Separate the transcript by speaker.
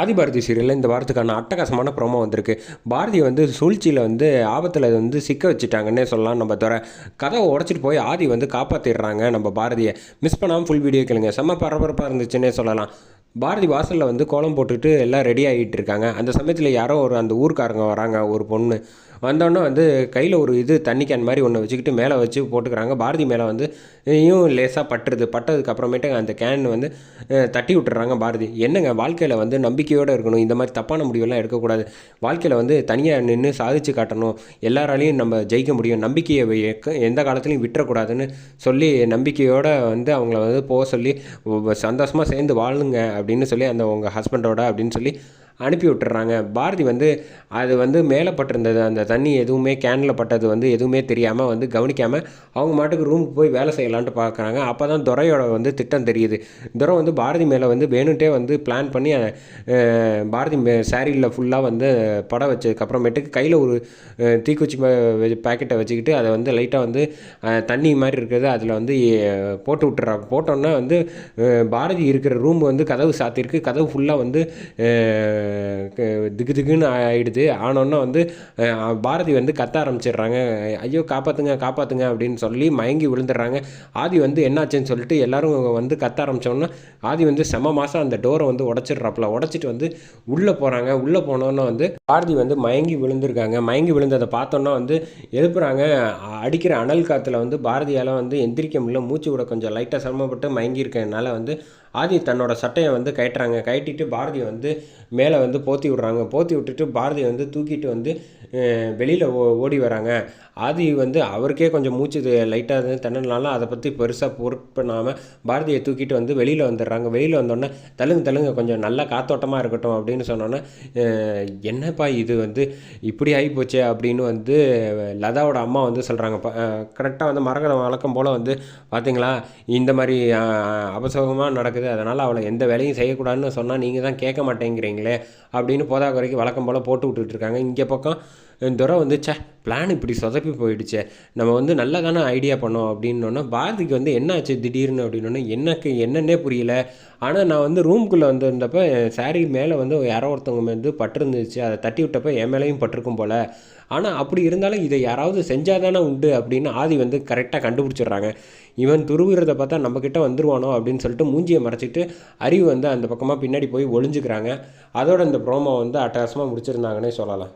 Speaker 1: ஆதிபாரதி சீரியலில் இந்த வாரத்துக்கான அட்டகாசமான ப்ரோமோ வந்திருக்கு. பாரதி வந்து சூழ்ச்சியில் வந்து ஆபத்தில் வந்து சிக்க வச்சுட்டாங்கன்னே சொல்லலாம் நம்ம தவிர கதவை உடச்சிட்டு போய் ஆதி வந்து காப்பாற்றிடுறாங்க நம்ம பாரதியை. மிஸ் பண்ணாமல் ஃபுல் வீடியோ கேளுங்க. செம்ம பரபரப்பாக இருந்துச்சுன்னே சொல்லலாம். பாரதி வாசலில் வந்து கோலம் போட்டுட்டு எல்லாம் ரெடி ஆகிட்டு இருக்காங்க. அந்த சமயத்தில் யாரோ ஒரு அந்த ஊருக்காரங்க வராங்க ஒரு பொண்ணு. வந்தோடனே வந்து கையில் ஒரு இது தண்ணி கேன் மாதிரி ஒன்று வச்சுக்கிட்டு மேலே வச்சு போட்டுக்கிறாங்க. பாரதி மேலே வந்து இயும் லேசாக பட்டுருது. பட்டதுக்கு அப்புறமேட்டு அந்த கேன் வந்து தட்டி விட்டுறாங்க பாரதி. என்னங்க வாழ்க்கையில் வந்து நம்பிக்கையோடு இருக்கணும். இந்த மாதிரி தப்பான முடிவெல்லாம் எடுக்கக்கூடாது. வாழ்க்கையில் வந்து தனியாக நின்று சாதிச்சு காட்டணும். எல்லாராலையும் நம்ம ஜெயிக்க முடியும். நம்பிக்கையை எந்த காலத்துலையும் விட்டுறக்கூடாதுன்னு சொல்லி நம்பிக்கையோடு வந்து அவங்கள வந்து போக சொல்லி சந்தோஷமாக சேர்ந்து வாழுங்க அப்படின்னு சொல்லி அந்த உங்கள் ஹஸ்பண்டோட அப்படின்னு சொல்லி அனுப்பி விட்டுறாங்க பாரதி வந்து அது வந்து மேலே பட்டிருந்தது அந்த தண்ணி எதுவுமே கேனில் பட்டது வந்து எதுவுமே தெரியாமல் வந்து கவனிக்காமல் அவங்க மாட்டுக்கு ரூமுக்கு போய் வேலை செய்யலான்ட்டு பார்க்குறாங்க. அப்போ தான் துறையோட வந்து திட்டம் தெரியுது. துரை வந்து பாரதி மேலே வந்து வேணுன்ட்டே வந்து பிளான் பண்ணி பாரதி மே சாரியில் ஃபுல்லாக வந்து படம் வச்சதுக்கப்புறமேட்டுக்கு கையில் ஒரு தீக்குச்சி பேக்கெட்டை வச்சுக்கிட்டு அதை வந்து லைட்டாக வந்து தண்ணி மாதிரி இருக்கிறது அதில் வந்து போட்டு விட்டுறாங்க. போட்டோன்னா வந்து பாரதி இருக்கிற ரூம் வந்து கதவு சாத்தியிருக்கு. கதவு ஃபுல்லாக வந்து திகு திகுன்னு ஆயிடுது. ஆனோன்னா வந்து பாரதி வந்து கத்த ஆரம்பிச்சிடுறாங்க. ஐயோ காப்பாற்றுங்க காப்பாற்றுங்க அப்படின்னு சொல்லி மயங்கி விழுந்துடுறாங்க. ஆதி வந்து என்னாச்சுன்னு சொல்லிட்டு எல்லோரும் வந்து கத்த ஆரம்பித்தோன்னா ஆதி வந்து செம மாதம் அந்த டோரை வந்து உடச்சிடுறாப்புல. உடச்சிட்டு வந்து உள்ளே போகிறாங்க உள்ளே போனோன்னா வந்து பாரதி வந்து மயங்கி விழுந்திருக்காங்க. மயங்கி விழுந்ததை பார்த்தோன்னா வந்து எழுப்புறாங்க. அடிக்கிற அனல் காற்றுல வந்து பாரதியால் வந்து எந்திரிக்க முடியல. மூச்சு விட கொஞ்சம் லைட்டாக சிரமப்பட்டு மயங்கி இருக்கிறதுனால வந்து ஆதி தன்னோட சட்டையை வந்து கயட்டுறாங்க கயட்டிட்டு பாரதி வந்து மேலே வந்து போத்தி விடுறாங்க. போத்தி விட்டுட்டு பாரதியை வந்து தூக்கிட்டு வந்து வெளியில் ஓ ஓடி வராங்க. ஆதி வந்து அவருக்கே கொஞ்சம் மூச்சு லைட்டாக இருந்து தண்ணனால அதை பற்றி பெருசாக பொருட்பண்ணாமல் பாரதியை தூக்கிட்டு வந்து வெளியில் வந்துடுறாங்க. வெளியில் வந்தோடனே தள்ளுங்க தள்ளுங்க கொஞ்சம் நல்லா காத்தோட்டமாக இருக்கட்டும் அப்படின்னு சொன்னோன்னே என்னப்பா இது வந்து? இப்படி ஆகி போச்சே அப்படின்னு வந்து லதாவோட அம்மா வந்து சொல்கிறாங்க கரெக்டாக வந்து மரகதம் வழக்கம் போல் வந்து பார்த்தீங்களா இந்த மாதிரி அபசோகமாக நடக்குது. அதனால் அவளை எந்த வேலையும் செய்யக்கூடாதுன்னு சொன்னால் நீங்கள் தான் கேட்க மாட்டேங்கிறீங்களே. அப்படின்னு போதா குறைக்கு வழக்கம் போல் போட்டு விட்டுட்டு இருக்காங்க. இங்கே பக்கம் துரை வந்து சே பிளான் இப்படி சொதப்பி போயிடுச்சே. நம்ம வந்து நல்லா தானே ஐடியா பண்ணோம் அப்படின்னோன்னா பாரதிக்கு வந்து என்ன ஆச்சு திடீர்னு அப்படின்னோடனே எனக்கு என்னன்னே புரியல. ஆனால் நான் வந்து ரூம்குள்ளே வந்திருந்தப்ப சாரி மேலே வந்து யாரோ ஒருத்தவங்க வந்து பட்டிருந்துச்சு. அதை தட்டி விட்டப்போ என் மேலேயும் பட்டிருக்கும் போல். ஆனால் அப்படி இருந்தாலும் இதை யாராவது செஞ்சால் தானே உண்டு அப்படின்னு ஆதி வந்து கரெக்டாக கண்டுபிடிச்சிடுறாங்க. இவன் துருவுறத பார்த்தா நம்மக்கிட்ட வந்துருவானோ அப்படின்னு சொல்லிட்டு மூஞ்சியை மறைச்சிட்டு அறிவு வந்து அந்த பக்கமாக பின்னாடி போய் ஒளிஞ்சுக்கிறாங்க. அதோட இந்த ப்ரோமோ வந்து அட்டகாசமாக முடிச்சிருந்தாங்கன்னே சொல்லலாம்.